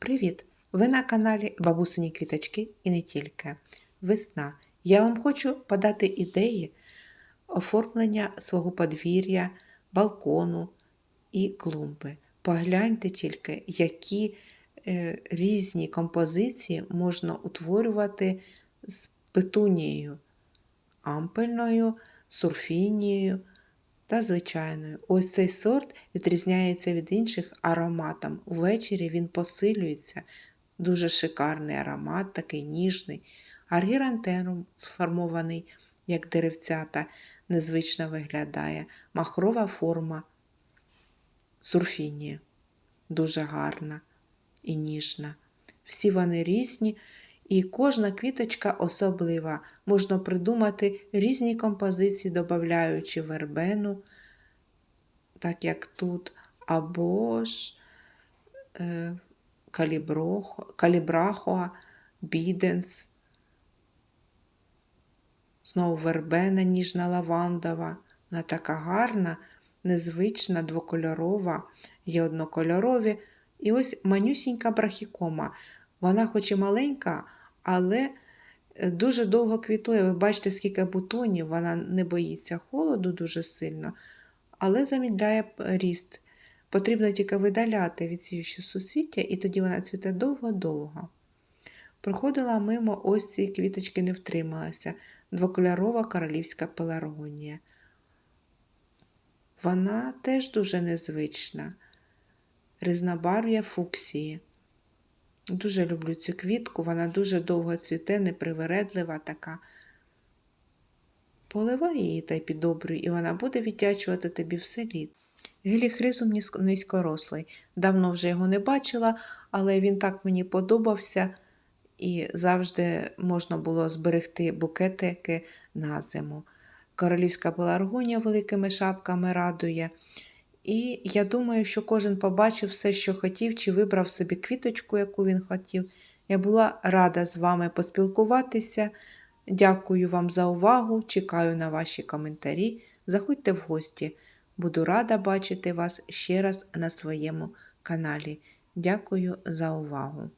Привіт! Ви на каналі Бабусині Квіточки і не тільки. Весна. Я вам хочу подати ідеї оформлення свого подвір'я, балкону і клумби. Погляньте тільки, які е, різні композиції можна утворювати з петунією, ампельною, сурфінією та звичайною. Ось цей сорт відрізняється від інших ароматом. Ввечері він посилюється. Дуже шикарний аромат, такий ніжний. Аргірантерум сформований, як деревцята, незвично виглядає. Махрова форма сурфінія. Дуже гарна і ніжна. Всі вони різні, і кожна квіточка особлива. Можна придумати різні композиції, додаючи вербену, так як тут, або ж е, калібрахоа, біденс, знову вербена ніжна лавандова. Вона така гарна, незвична, двокольорова, є однокольорові. І ось манюсінька брахікома. Вона хоч і маленька, але е, дуже довго квітує. Ви бачите, скільки бутонів, вона не боїться холоду дуже сильно, але замідляє ріст. Потрібно тільки видаляти від відсіючі суцвіття, і тоді вона цвіте довго-довго. Проходила мимо, ось ці квіточки не втрималася. Двокольорова королівська пеларгонія. Вона теж дуже незвична. Різнобарв'я фуксії. Дуже люблю цю квітку, вона дуже довго цвіте, непривередлива така. Поливай її та й підобрюй, і вона буде віддячувати тобі все літо. Геліхризум низько- низькорослий. Давно вже його не бачила, але він так мені подобався, і завжди можна було зберегти букетики на зиму. Королівська пеларгонія великими шапками радує. І я думаю, що кожен побачив все, що хотів, чи вибрав собі квіточку, яку він хотів. Я була рада з вами поспілкуватися. Дякую вам за увагу. Чекаю на ваші коментарі. Заходьте в гості. Буду рада бачити вас ще раз на своєму каналі. Дякую за увагу!